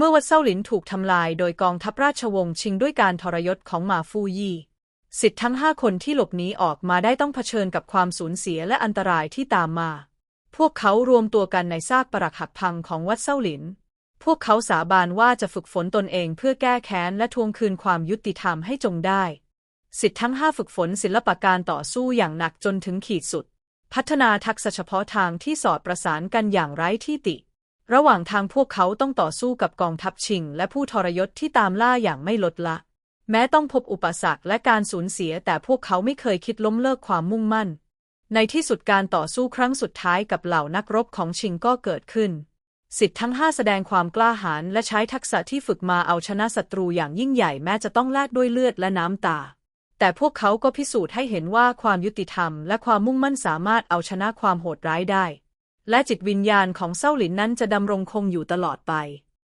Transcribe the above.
เมื่อวัดเซาหลินถูกทำลายโดยกองทัพราชวงศ์ชิงด้วยการทรยศของหมาฟูยี่สิทธิ์ทั้งห้าคนที่หลบหนีออกมาได้ต้องเผชิญกับความสูญเสียและอันตรายที่ตามมา พวกเขารวมตัวกันในซากปรักหักพังของวัดเซาหลิน พวกเขาสาบานว่าจะฝึกฝนตนเองเพื่อแก้แค้นและทวงคืนความยุติธรรมให้จงได้ สิทธิ์ทั้งห้าฝึกฝนศิลปะการต่อสู้อย่างหนักจนถึงขีดสุด พัฒนาทักษะเฉพาะทางที่สอดประสานกันอย่างไร้ที่ติ ระหว่างทางพวกเขาต้องต่อสู้กับกองทัพชิง และผู้ทรยศที่ตามล่าอย่างไม่ลดละ แม้ต้องพบอุปสรรคและการสูญเสีย แต่พวกเขาไม่เคยคิดล้มเลิกความมุ่งมั่น ในที่สุดการต่อสู้ครั้งสุดท้ายกับเหล่านักรบของชิงก็เกิดขึ้น สิทธิ์ทั้งห้าแสดงความกล้าหาญและใช้ทักษะที่ฝึกมาเอาชนะศัตรูอย่างยิ่งใหญ่แม้จะต้องแลกด้วยเลือดและน้ำตา แต่พวกเขาก็พิสูจน์ให้เห็นว่าความยุติธรรม และความมุ่งมั่นสามารถเอาชนะความโหดร้ายได้ และจิตวิญญาณของเซาหลินนั้นจะดำรงคงอยู่ตลอดไป